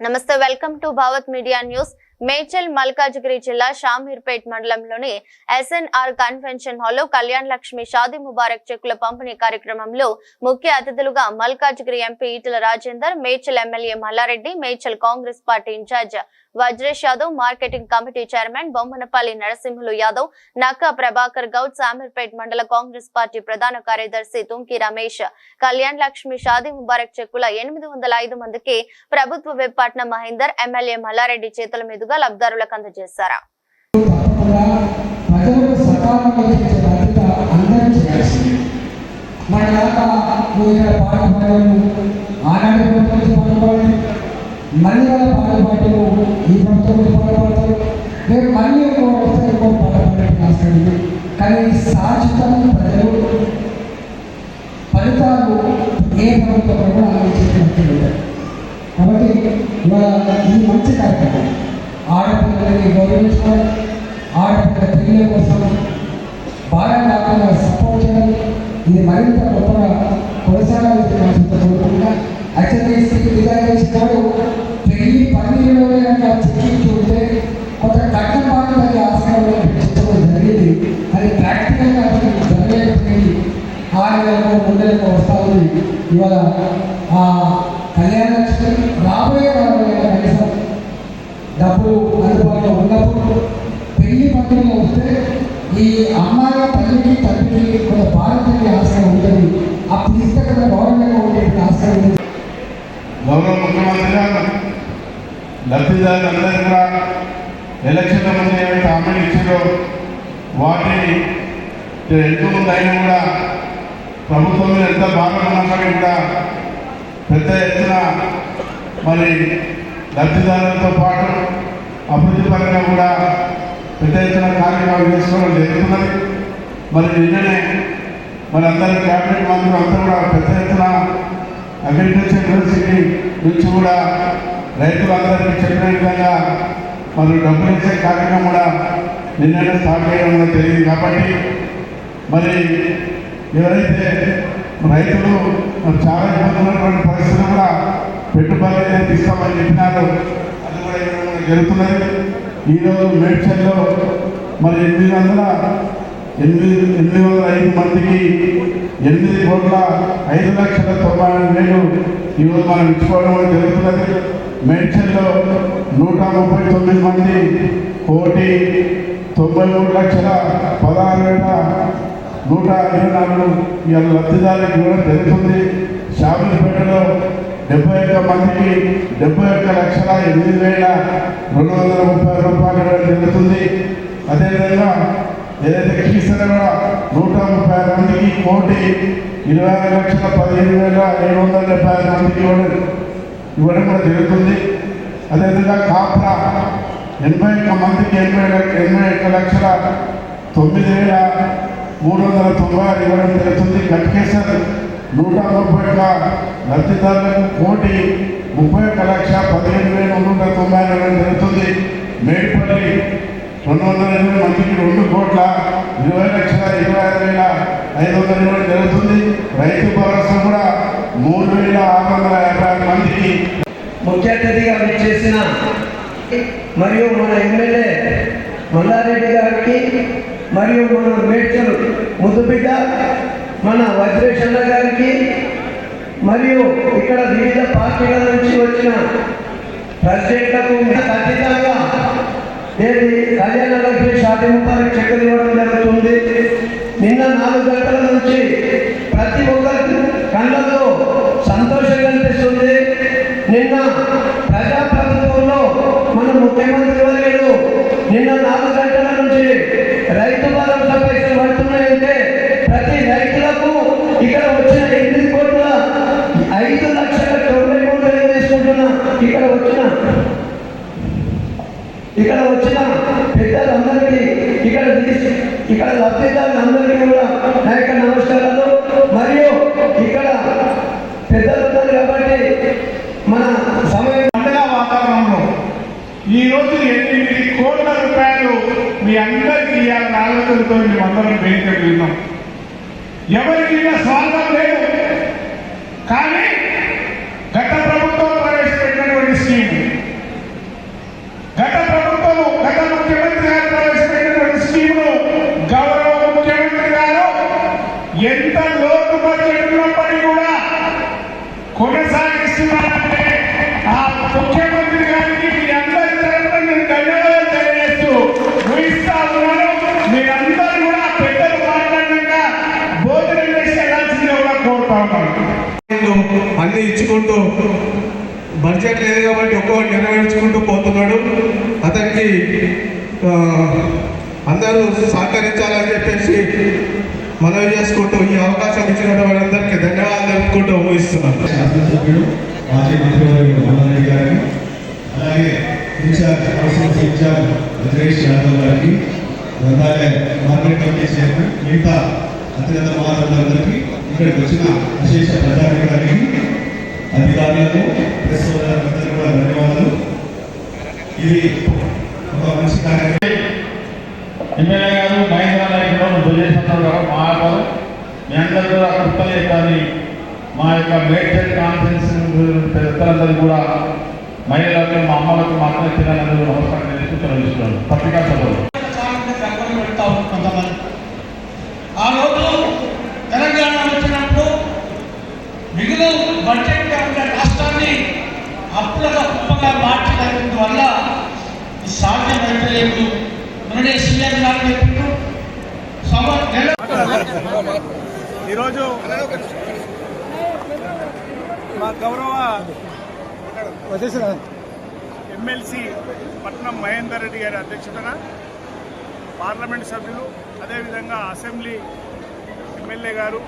నమస్తే welcome to Bhavat media news. Medchal Malkajgiri జిల్లా షామీర్పేట్ మండలంలోని ఎస్ఎన్ఆర్ కన్వెన్షన్ హాల్లో కళ్యాణ్ లక్ష్మి షాదీ ముబారక్ చెక్కుల పంపిణీ కార్యక్రమంలో ముఖ్య అతిథులుగా Malkajgiri MP Etela Rajender Medchal MLA Mallareddy Medchal Congress party incharge Vajresh Yadav marketing committee chairman Bommanapalli Narasimhulu Yadav Nakka Prabhakar Goud Shamirpet మండల Congress party ప్రధాన కార్యదర్శి తుంకి రమేష్ కళ్యాణ్ లక్ష్మి షాదీ ముబారక్ చెక్కుల ఎనిమిది వందల ఐదు మందికి ప్రభుత్వ వెబ్ పట్నం మహేందర్ ఎమ్మెల్యే మల్లారెడ్డి చేతుల మీదుగా లబ్ధారులకు అందజేశారు. మన దాకా మళ్ళీ వాళ్ళ పాటుపడ్డావు ఈ ప్రభుత్వం పాటుపడతావు రేపు మళ్ళీ ఇంకో వస్తే ఇంకో పాటుపడే అవసరం కానీ శాశ్వతం ప్రజలు ఫలితాలు ఏ ప్రభుత్వం కూడా ఆలోచించినట్టు కాబట్టి ఇవాళ ఈ మంచి కార్యక్రమం. ఆడపిల్లలని గౌరవించడం ఆడపిల్ల పిల్లల కోసం భారం కాకుండా సపోర్ట్ చేయడం ఇది మరింత గొప్పగా కొనసాగాల్సిన కోరుకుంటున్నా యాక్చువల్లీ కొంత కట్నం బాధ్యత ఆస్కారంలో పెట్టడం జరిగింది. అది ప్రాక్టికల్గా అసలు జరగలేకపోయింది. ఆరు నెలలకు మూడు నెలలకు ఉంది. ఇవాళ ఆ కళ్యాణ లక్ష్మి రాబోయే కాలంలో కనీసం డబ్బులు అందుబాటులో ఉన్నప్పుడు పెళ్ళి పత్రికలు వస్తే ఈ అమ్మాయి తల్లికి తండ్రికి కొంత భారతీయ ఆస్కారం ఉంటుంది. అప్పుడు ఇస్తే కదా గవర్నమెంట్ ఉండే ఆస్కారం గౌరవ ముఖ్యమంత్రి గారు లబ్ధిదారులందరూ కూడా ఎలక్షన్ల ముందు ఏమైతే హామీలు ఇచ్చారో వాటిని ఎంత ముందు అయినా కూడా ప్రభుత్వం మీద ఎంత భారం ఉన్నప్పటికీ కూడా పెద్ద ఎత్తున మరి లబ్ధిదారులతో పాటు అభివృద్ధి పరంగా కూడా పెద్ద ఎత్తున కార్యక్రమాలు చేసుకోవడం జరుగుతున్నది. మరి నిన్ననే మరి అందరి క్యాబినెట్ మంత్రులు అంతా కూడా పెద్ద ఎత్తున అగ్రికల్చర్ యూనివర్సిటీ నుంచి కూడా రైతులందరికీ చెప్పిన విధంగా మరి డబ్బులు ఇచ్చే కార్యక్రమం కూడా నిన్ననే స్టార్ట్ చేయడం కూడా తెలియదు కాబట్టి మరి ఎవరైతే రైతులు చాలా ఇబ్బంది ఉన్నటువంటి పరిస్థితులు కూడా పెట్టుబడి అనేది ఇస్తామని చెప్పినారు అది కూడా జరుగుతున్నది. ఈరోజు మేడ్చల్లో మరి ఎనిమిది వందల ఎనిమిది ఎనిమిది వందల ఐదు మందికి ఎనిమిది కోట్ల ఐదు లక్షల తొంభై వేలు ఈరోజు మనం ఇచ్చుకోవడం జరుగుతున్నది. మేడ్చల్లో నూట ముప్పై తొమ్మిది మంది కోటి తొంభై మూడు లక్షల పదహారు వేల నూట ఇరవై నాలుగు ఇవాళ లబ్ధిదారులకు కూడా జరుగుతుంది షాపులపేటలో డెబ్బై ఒక్క మందికి డెబ్బై ఒక్క లక్షల ఎనిమిది వేల రెండు వందల ముప్పై రూపాయలు ఇవ్వడం జరుగుతుంది అదేవిధంగా ఏదైతే కీసర కూడా నూట ముప్పై ఆరు మందికి కోటి ఇరవై ఆరు లక్షల పదిహేను వేల ఏడు వందల డెబ్బై ఆరు మందికి ఇవ్వడం ఇవ్వడం కూడా జరుగుతుంది. అదేవిధంగా కాప్రా ఎనభై ఒక్క మందికి ఎనభై ఎనభై ఒక్క లక్షల తొమ్మిది వేల మూడు వందల తొంభై ఆరు ఇవ్వడం జరుగుతుంది. గట్కేశ్వర్ నూట ముప్పై ఒక్క లబ్ధిదారులకు కోటి ముప్పై ఒక్క లక్ష పదిహేను వేల నూట తొంభై ఆరు ఇవ్వడం జరుగుతుంది. మేడిపల్లి రెండు వందల ఇరవై మందికి రెండు కోట్ల ఇరవై లక్షల ఇరవై ఆరు వేల ఐదు వందల ఇవ్వడం జరుగుతుంది. రైతు భరోసా కూడా మూడు వేల ఆరు వందల యాభై ఆరు మందికి ముఖ్య మరియు మన ఎమ్మెల్యే మల్లారెడ్డి గారికి మరియు మన మేడ్చలు ముద్దుబిడ్డ మన వజ్రేషన్న గారికి మరియు ఇక్కడ వివిధ పార్టీల నుంచి వచ్చిన ప్రెసిడెంట్లకు ఖచ్చితంగా నేను కళ్యాణ లక్ష్మి షాది ముబారక్ చెక్కులు ఇవ్వడం జరుగుతుంది. నిన్న నాలుగు గంటల నుంచి ప్రతి ఒక్కరి కళ్ళతో సంతోషం కనిపిస్తుంది. నిన్న ప్రజాప్రభుత్వంలో మన ముఖ్యమంత్రి వర్యులు నిన్న నాలుగు గంటల నుంచి రైతు భరోసా పైసలు పడుతున్నాయంటే ప్రతి రైతులకు ఇక్కడ వచ్చిన ఎనిమిది కోట్ల ఐదు లక్షల తొంభై మూడు వేలు తీసుకుంటున్నా ఇక్కడ వచ్చిన ఇక్కడ వచ్చిన పెద్దలందరికీ ఇక్కడ తీసి- ఇక్కడ లబ్ధిదారులందరికీ కూడా నా యొక్క నమస్కారాలు. మరియు ఇక్కడ పెద్దలు ఉన్నారు కాబట్టి మన సమయం పండుగ వాతావరణంలో ఈ రోజు ఎనిమిది కోట్ల రూపాయలు మీ అందరికీ ఇవ్వాలని ఆలోచనతో మేమందరం వేదిక విన్నాం ఎవరికైనా స్వార్థం లేదు కానీ గత ప్రభుత్వం ప్రవేశపెట్టినటువంటి స్కీమ్ ఎంత కూడా కొనసాగిస్తున్నారంటే ఆ ముఖ్యమంత్రి గారికి మీ అందరి తరఫున నేను ధన్యవాదాలు తెలియజేస్తూ ముగిస్తా ఉన్నాను. మీరందరూ కూడా పెద్దలు మాట్లాడినాక భోజనం చేసి వెళ్ళాల్సిందిగా కూడా కోరుతా ఉన్నాను. అన్ని ఇచ్చుకుంటూ బడ్జెట్ లేదు కాబట్టి ఒక్కొక్కటి నెరవేర్చుకుంటూ పోతున్నాడు. అతనికి అందరూ సహకరించాలని చెప్పేసి మనవి చేసుకుంటూ ఈ అవకాశం ఇచ్చిన వారందరికీ ధన్యవాదాలు తెలుపుకుంటూ మాజీ గారికి అలాగే incharge housing incharge Rajneesh Yadav గారికి గ్రంథాలయ మార్కెట్ కమిటీ చైర్మన్ మిగతా అత్యంత మహారాజులందరికీ ఇక్కడికి వచ్చిన ప్రజానికానికి అధికారులకు ప్రెస్ సోదరులందరికీ కూడా ధన్యవాదాలు. ఇది ఒక మంచి కార్యక్రమం. ఎమ్మెల్యే గారు మహేంద్ర నాయకుడు బుద్ధేశ్వరరావు మా గారు మీ అందరూ కూడా కృతజ్ఞతలు కానీ మా యొక్క మేడ్చల్ కాన్ఫరెన్స్ పెద్దలందరూ కూడా మహిళలకు మా అమ్మలకు మా అక్కల చిన్నలందరూ నమస్కారం తెలియజేస్తూ తెలియజేస్తున్నాను పత్రికా సభలు. ఆ రోజు తెలంగాణ వచ్చినప్పుడు మిగులు బడ్జెట్ ఉన్న రాష్ట్రాన్ని అప్పులుగా కుప్పగా మార్చడానికి వల్ల సాధ్యమైతే లేదు మొన్ననే సీఎం గారు ఈరోజు మా గౌరవ ఎమ్మెల్సీ పట్నం మహేందర్ రెడ్డి గారి అధ్యక్షతన పార్లమెంట్ సభ్యులు అదేవిధంగా అసెంబ్లీ ఎమ్మెల్యే గారు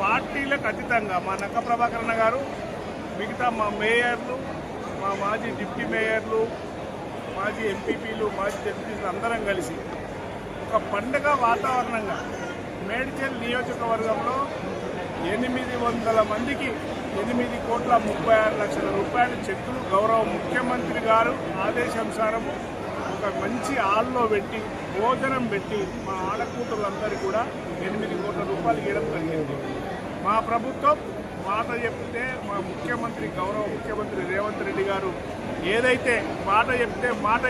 పార్టీలకు అతీతంగా మా నక్క ప్రభాకరణ గారు మిగతా మా మేయర్లు మా మాజీ డిప్యూటీ మేయర్లు మాజీ ఎంపీపీలు మాజీ డెప్యూటీలు అందరం కలిసి ఒక పండగ వాతావరణంగా మేడ్చల్ నియోజకవర్గంలో ఎనిమిది వందల మందికి ఎనిమిది కోట్ల ముప్పై ఆరు లక్షల రూపాయల చెక్కులు గౌరవ ముఖ్యమంత్రి గారు ఆదేశానుసారం ఒక మంచి హాల్లో పెట్టి భోజనం పెట్టి మా ఆడకూతులందరూ కూడా ఎనిమిది కోట్ల రూపాయలు ఇవ్వడం జరిగింది. మా ప్రభుత్వం మాట చెప్తే మా ముఖ్యమంత్రి గౌరవ ముఖ్యమంత్రి రేవంత్ రెడ్డి గారు ఏదైతే మాట చెప్తే మాట